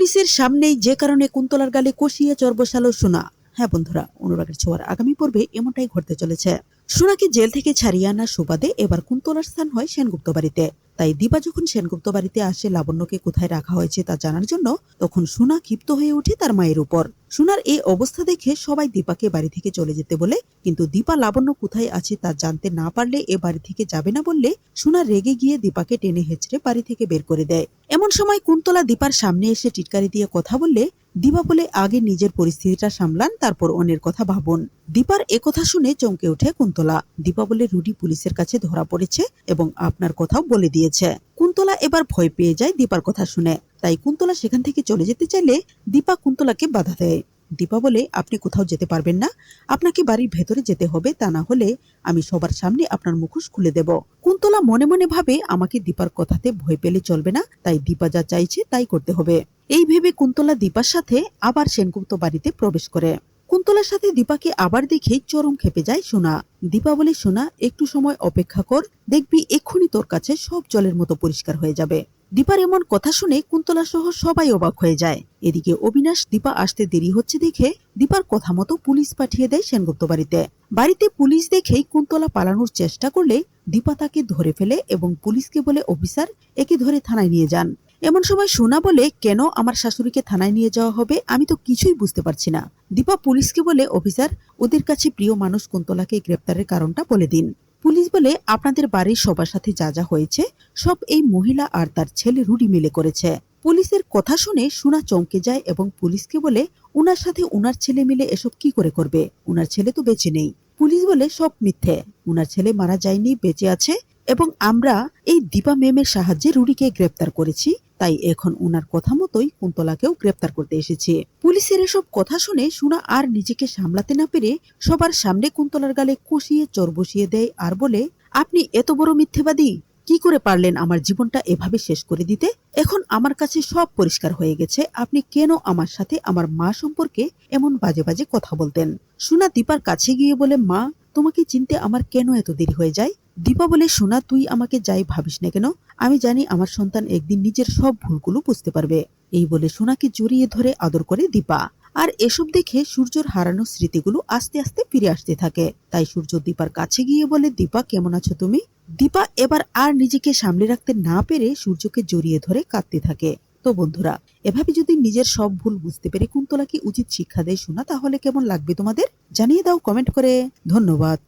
পুলিশের সামনেই যে কারণে কুন্তলার গালে কষিয়ে চর বসালো সোনা। হ্যাঁ বন্ধুরা, অনুরাগের ছোঁয়ার আগামী পর্বে এমনটাই ঘটতে চলেছে। সোনাকে জেল থেকে ছাড়িয়ে আনার সুবাদে এবার কুন্তলার স্থান হয় সেনগুপ্ত বাড়িতে। তাই দীপা যখন সেনগুপ্ত বাড়িতে আসে, লাবণ্যকে কোথায় রাখা হয়েছে তা জানার জন্য তখন সোনা ক্ষিপ্ত হয়ে ওঠে তার মায়ের উপর। সোনার এই অবস্থা দেখে সবাই দীপাকে বাড়ি থেকে চলে যেতে বলে, কিন্তু দীপা লাবণ্য কোথায় আছে তা জানতে না পারলে এ বাড়ি থেকে যাবে না বললে সোনা রেগে গিয়ে দীপাকে টেনে হেঁচড়ে বাড়ি থেকে বের করে দেয়। এমন সময় কুন্তলা দীপার সামনে এসে টিটকারি দিয়ে কথা বললে, দীপা বলে আগে নিজের পরিস্থিতিটা সামলান, তারপর অন্যের কথা ভাবুন। দীপার একথা শুনে চমকে ওঠে কুন্তলা। দীপা বলে, রুডি পুলিশের কাছে ধরা পড়েছে এবং আপনার কথাও বলে দিয়েছে। কুন্তলা এবার ভয় পেয়ে যায় দীপার কথা শুনে। তাই কুন্তলা সেখান থেকে চলে যেতে চাইলে দীপা কুন্তলাকে বাধা দেয়। দীপা বলে আপনি কোথাও যেতে পারবেন না। আপনাকে বাড়ির ভেতরে যেতে হবে, তা না হলে আমি সবার সামনে আপনার মুখোশ খুলে দেব। কুন্তলা মনে মনে ভাবে, আমাকে দীপার কথাতে ভয় পেলে চলবে না, তাই দীপা যা চাইছে তাই করতে হবে। এই ভেবে কুন্তলা দীপার সাথে আবার সেনগুপ্ত বাড়িতে প্রবেশ করে। কুন্তলার সাথে দীপাকে আবার দেখে চরম খেপে যায় সোনা। দীপা বলে, সোনা, একটু সময় অপেক্ষা কর, দেখবি এক্ষুনি তোর কাছে সব জলের মতো পরিষ্কার হয়ে যাবে। দীপার এমন কথা শুনে কুন্তলা সহ সবাই অবাক হয়ে যায়। এদিকে অবিনাশ, দীপা আসতে দেরি হচ্ছে দেখে দীপার কথা মতো পুলিশ পাঠিয়ে দেয় সেনগুপ্ত বাড়িতে। বাড়িতে পুলিশ দেখেই কুন্তলা পালানোর চেষ্টা করলে দীপা তাকে ধরে ফেলে এবং পুলিশকে বলে, অফিসার, একে ধরে থানায় নিয়ে যান। এমন সময় সোনা বলে, কেন আমার শাশুড়িকে থানায় নিয়ে যাওয়া হবে? আমি তো কিছুই বুঝতে পারছি না। দীপা পুলিশকে বলে, অফিসার, ওদের কাছে প্রিয় মানুষ কুন্তলাকে গ্রেপ্তারের কারণটা বলে দিন। পুলিশ বলে আপনাদের বাড়ির সবার সাথে যা যা হয়েছে, সব এই মহিলা আর তার ছেলে রুডি মিলে করেছে। পুলিশের কথা শুনে সোনা চমকে যায় এবং পুলিশকে বলে, উনার সাথে উনার ছেলে মিলে এসব কি করে করবে? উনার ছেলে তো বেঁচে নেই। পুলিশ বলে, সব মিথ্যে। উনার ছেলে মারা যায়নি, বেঁচে আছে এবং আমরা এই দীপা মেমের সাহায্যে রুডিকে গ্রেপ্তার করেছি। তাই এখন উনার কথা মতোই কুন্তলাকেও গ্রেপ্তার করতে এসেছে। পুলিশের এসব কথা শুনে সোনা আর নিজেকে সামলাতে না পেরে সবার সামনে কুন্তলার গালে কষিয়ে চর বসিয়ে দেয় আর বলে, আপনি এত বড় মিথ্যেবাদী! কি করে পারলেন আমার জীবনটা এভাবে শেষ করে দিতে? এখন আমার কাছে সব পরিষ্কার হয়ে গেছে। আপনি কেন আমার সাথে আমার মা সম্পর্কে এমন বাজে বাজে কথা বলতেন? সোনা দীপার কাছে গিয়ে বলে, মা, তোমাকে চিনতে আমার কেন এত দেরি হয়ে যায়? দীপা বলে, সোনা, তুই আমাকে যাই ভাবিস না কেন? আমি জানি আমার সন্তান একদিন নিজের সব ভুলগুলো বুঝতে পারবে। এই বলে সোনাকে জড়িয়ে ধরে আদর করে দীপা। আর এসব দেখে সূর্যর হারানো স্মৃতিগুলো আস্তে আস্তে ফিরে আসতে থাকে। তাই সূর্য দীপার কাছে গিয়ে বলে, দীপা, কেমন আছো তুমি? দীপা এবার আর নিজেকে সামলে রাখতে না পেরে সূর্যকে জড়িয়ে ধরে কাঁদতে থাকে। তো বন্ধুরা, এভাবে যদি নিজের সব ভুল বুঝতে পেরে কুন্তলাকে উচিত শিক্ষা দেয় শোনা তাহলে কেমন লাগবে তোমাদের? জানিয়ে দাও কমেন্ট করে। ধন্যবাদ।